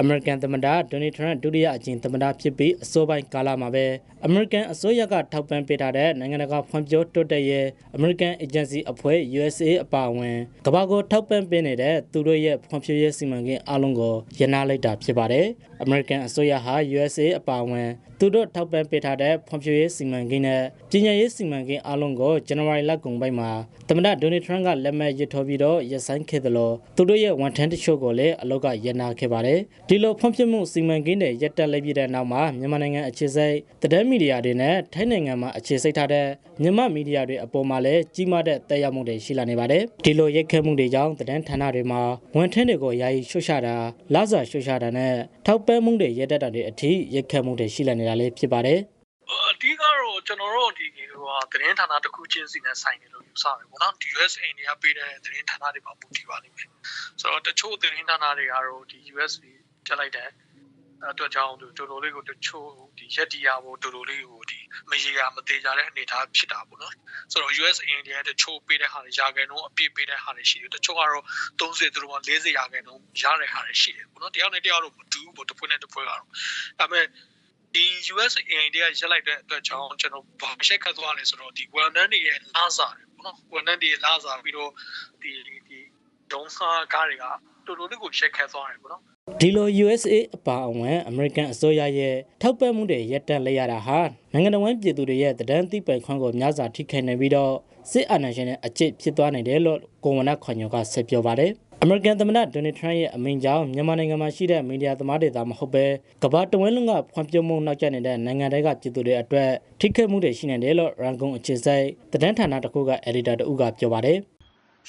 အမေရိကန်သမ္မတဒေါ်နယ်ထရန့်ဒုတိယအကြိမ်သမ္မတဖြစ်ပြီးအစိုးပိုင်းကာလမှာပဲအမေရိကန်အစိုးရကထောက်ပံ့ပေးထားတဲ့နိုင်ငံတကာဖွံ့ဖြိုးတိုးတက်ရေးအမေရိကန်အေဂျင်စီအဖွဲ့ USA အပါအဝင်ကမ္ဘာကိုထောက်ပံ့ပေးနေတဲ့သူတို့ရဲ့ဖွံ့ဖြိုးရေးစီမံကိန်းအလုံးကိုရနာလိုက်တာဖြစ်ပါတယ်။ အမေရိကန်အစိုးရဟာ USA အပါအဝင်သူတို့ထောက်ပံ့ပေးထားတဲ့ဖွံ့ဖြိုးရေးစီမံကိန်းနဲ့ပညာရေးစီမံကိန်းအလုံးကိုဇန်နဝါရီလကုန်ပိုင်းမှာသမ္မတဒေါ်နယ်ထရန့်ကလက်မှတ်ရေးထိုးပြီးတော့ရပ်ဆိုင်းခဲ့သလိုသူတို့ရဲ့ဝန်ထမ်းတချို့ကိုလည်းအလုပ်ကရနာခဲ့ပါတယ်။ဒီလိုဖွံ့ဖြိုးမှုစီမံကိန်းတွေရပ်တက်လိုက်ပြီးတဲ့နောက်မှာမြန်မာနိုင်ငံအခြေစိုက်သတင်းမီဒီယာတွေနဲ့ထိုင်းနိုင်ငံမှာအခြေစိုက်ထားတဲ့မြန်မာမီဒီယာတွေအပေါ်မှာလည်းကြီးမားတဲ့တက်ရောက်မှုတွေရှိလာနေပါတယ်။ဒီလိုရိုက်ခတ်မှုတွေကြောင့်သတင်းဌာနတွေမှာဝန်ထမ်းတွေကိုယာယီရှုတ်ချတာ၊လစာရှုတ်ချတာနဲ့ထောက်ပံ့မှုတွေရပ်တက်တာတွေအထိရိုက်ခတ်မှုတွေရှိလာနေတာလည်းဖြစ်ပါတယ်။အဓိကတော့ကျွန်တော်တို့ဒီဟိုဟာသတင်းဌာနတစ်ခုချင်းစီနဲ့ဆိုင်တယ်လို့ယူဆတယ်ပေါ့နော်ဒီ US အိန္ဒိယပေးတဲ့သတင်းဌာနတွေမှာပူတည်ပါလိမ့်မယ်ဆိုတော့တချို့သတင်းဌာနတွေကတော့ဒီ US တက်လိုက်တဲ့ အတွက်ကြောင့်တော်တော်လေးကိုတချို့ဒီရက်တီယာကိုတော်တော်လေးကိုဒီမရေရာမသေးကြတဲ့အနေအထားဖြစ်တာပေါ့နော်ဆိုတော့ US အိန္ဒိယတချို့ပေးတဲ့ဟာတွေရာခိုင်နှုန်းအပြည့်ပေးတဲ့ဟာတွေရှိတယ်တချို့ကတော့30သူတို့က40ရာခိုင်နှုန်းရတဲ့ဟာတွေရှိတယ်ပေါ့နော်တယောက်နဲ့တယောက်တော့မတူဘူးပေါ့တစ်ဖွဲ့နဲ့တစ်ဖွဲ့ကတော့ဒါပေမဲ့ဒီ US အိန္ဒိယရက်လိုက်တဲ့အတွက်ကြောင့်ကျွန်တော်ဘာရှက်ခတ်သွားလဲဆိုတော့ဒီဝန်ထမ်းတွေရဲ့လာစာတွေပေါ့နော်ဝန်ထမ်းတွေလာစာပြီးတော့ဒီဒီဒုံးစားကားတွေကတော်တော်လေးကိုရှက်ခတ်သွားတယ်ပေါ့နော် ဒီလို USA အပါအဝင်အမေရိကန်အစိုးရရဲ့ထောက်ပံ့မှုတွေရပ်တန့်လိုက်ရတာဟာနိုင်ငံတော်ဝန်ပြည်သူတွေရဲ့တဒန်းသိပိုင်ခွင့်ကိုများစွာထိခိုက်နေပြီးတော့စစ်အာဏာရှင်ရဲ့အကျစ်ဖြစ်သွားနိုင်တယ်လို့ကိုဝနခွန်ညောကဆက်ပြောပါတယ်အမေရိကန်သမ္မတဒေါ်နယ်ထရန့်ရဲ့အမိန့်ကြောင့်မြန်မာနိုင်ငံမှာရှိတဲ့မီဒီယာသမားတွေသာမဟုတ်ပဲကမ္ဘာတဝန်းလုံးကဖွံ့ဖြိုးမှုနောက်ကျနေတဲ့နိုင်ငံတွေကပြည်သူတွေအတွက်ထိခိုက်မှုတွေရှိနေတယ်လို့ရန်ကုန်အခြေစိုက်တဒန်းဌာနတစ်ခုက editor တဦးကပြောပါတယ်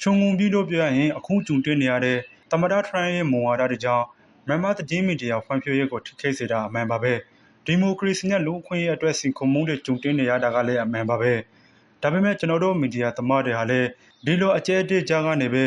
ရှုံငုံပြီးလို့ပြောရရင်အခုကျုံတင်နေရတဲ့သမ္မတထရန့်ရဲ့မုံဝါဒတွေကြောင့် မြန်မာသတင်းမီဒီယာဖွံ့ဖြိုးရေးကိုထိခိုက်စေတာအမှန်ပါပဲဒီမိုကရေစီနဲ့လူ့အခွင့်အရေးအတွက်စင်ခုံမှုတွေကျုံတင်နေရတာကလည်းအမှန်ပါပဲဒါပေမဲ့ကျွန်တော်တို့မီဒီယာသမားတွေဟာလည်းဒီလိုအကျဲအတစ်ကြားကနေပဲ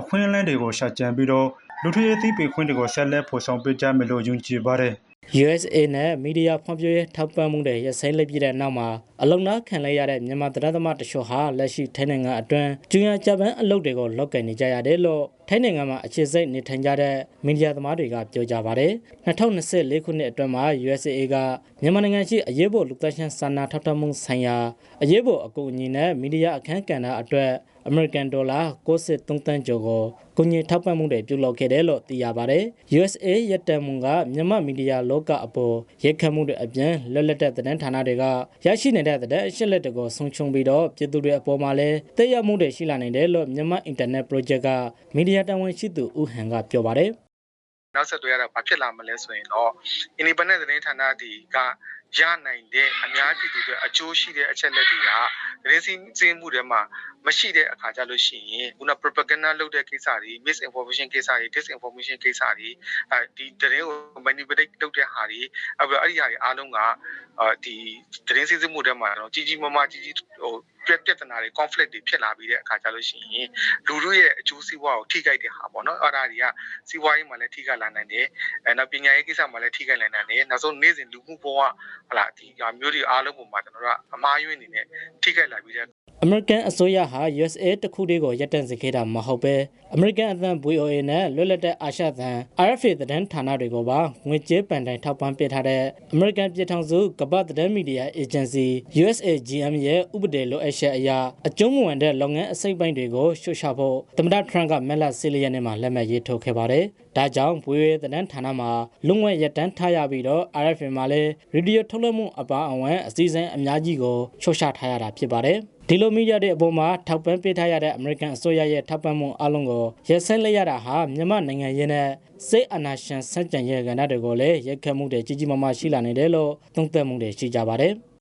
အခွင့်အလမ်းတွေကိုရှာကြံပြီးတော့လူထွေအသိပေခွင့်တွေကိုဆက်လက်ဖော်ဆောင်ပေးကြမယ်လို့ယုံကြည်ပါတယ် USA နဲ့မီဒီယာဖွံ့ဖြိုးရေးထောက်ပံ့မှုတွေရပ်ဆိုင်းလိုက်ပြတဲ့နောက်မှာအလုံနာခံလိုက်ရတဲ့မြန်မာသတင်းသမားတချို့ဟာလက်ရှိထိုင်းနိုင်ငံအတွင်းကျူရဂျပန်အလုပ်တွေကိုလုပ်ကိုင်နေကြရတယ်လို့ ထိုင်းနိုင်ငံမှာအခြေစိုက်နေထိုင်ကြတဲ့မီဒီယာသမားတွေကပြောကြပါတယ်2024ခုနှစ်အတွင်းမှာ USA ကမြန်မာနိုင်ငံရှိအရေးပေါ်လူသားချင်းစာနာထောက်ထားမှုဆိုင်ရာအရေးပေါ်အကူအညီနဲ့မီဒီယာအခမ်းကဏ္ဍအတွက် အမေရိကန်ဒေါ်လာ63တန်းကျော်ကိုကုညီထောက်ပံ့မှုတွေပြုလုပ်ခဲ့တယ်လို့သိရပါတယ်။ USA ရက်တံမှုကမြန်မာမီဒီယာလောကအပေါ်ရက်ခတ်မှုတွေအပြင်လက်လက်တဲ့သတင်းဌာနတွေကရရှိနေတဲ့သတင်းအချက်အလက်တွေကိုဆုံးချုံပြီးတော့ပြည်သူတွေအပေါ်မှာလည်းတက်ရောက်မှုတွေရှိလာနိုင်တယ်လို့မြန်မာ Internet Project ကမီဒီယာတာဝန်ရှိသူဦးဟန်ကပြောပါတယ်နောက်ဆက်တွဲရတာဘာဖြစ်လာမလဲဆိုရင်တော့ independent သတင်းဌာနတွေက ရနိုင်တဲ့အများပြည်သူတွေအကျိုးရှိတဲ့အချက်လက်တွေကသတင်းစည်းစည်းမှုတွေမှာမရှိတဲ့အခါကြလို့ရှိရင်ခုန propaganda လုပ်တဲ့ကိစ္စတွေ misinformation ကိစ္စတွေ disinformation ကိစ္စတွေအဲဒီသတင်းကို manipulate လုပ်တဲ့ဟာတွေအဲ့တော့အဲ့ဒီဟာတွေအားလုံးကဒီသတင်းစည်းစည်းမှုတွေမှာတော့ကြီးကြီးမားမားကြီးကြီးဟိုပြပြဿနာတွေ conflict တွေဖြစ်လာပြီးတဲ့အခါကြလို့ရှိရင်လူတို့ရဲ့အကျိုးစီးပွားကိုထိခိုက်တဲ့ဟာပေါ့နော်အဲ့ဒါတွေကစီးပွားရေးမှာလည်းထိခိုက်လာနိုင်တယ်အဲနောက်ပညာရေးကိစ္စမှာလည်းထိခိုက်လာနိုင်တယ်နောက်ဆုံးနေ့စဉ်လူမှုဘဝဟလာဒီမျိုးတွေအားလုံးပုံမှာကျွန်တော်တို့ကအမားယွင်းနေနဲ့ထိခိုက်လာပြီးတဲ့အမေရိကန်အစိုးရဟာ USA တခုတည်းကိုရပ်တန့်စေခဲ့တာမဟုတ်ပဲအမေရိကန်အသံ VOA နဲ့လွတ်လပ်တဲ့အာရှသံ RFA သတင်းဌာနတွေကိုပါငွေကြေးပန်တိုင်ထောက်ပံ့ပေးထားတဲ့အမေရိကန်ပြည်ထောင်စုကမ္ဘာသတင်းမီဒီယာအေဂျင်စီ USAGM ရဲ့ဥပဒေလိုအပ်ချက်အရအကျုံးမဝင်တဲ့လုပ်ငန်းအစိပ်ပိုင်းတွေကိုရှုတ်ချဖို့သမ္မတထရန့်ကမက်လဆီလီယန်နဲ့မှလက်မှတ်ရေးထိုးခဲ့ပါတယ်။ ဒါကြောင့် VOA သတင်းဌာနမှာလုံငွေရပ်တန်းထားရပြီးတော့ RFA မှာလည်းရေဒီယိုထုတ်လွှင့်မှုအပါအဝင်အစည်းအဝေးအများကြီးကိုရှုတ်ချထားရတာဖြစ်ပါတယ်။ဒီလိုမီဒီယာတွေအပေါ်မှာထောက်ပံ့ပေးထားရတဲ့အမေရိကန်အစိုးရရဲ့ထောက်ပံ့မှုအလုံးကိုရက်စက်လိုက်ရတာဟာမြန်မာနိုင်ငံရေးနဲ့စိတ်အနာရှင်စန့်ကျင်ရဲ့ကဏ္ဍတွေကိုလည်းရက်ခတ်မှုတွေကြီးကြီးမားမားရှိလာနေတယ်လို့သုံးသပ်မှုတွေရှိကြပါတယ်။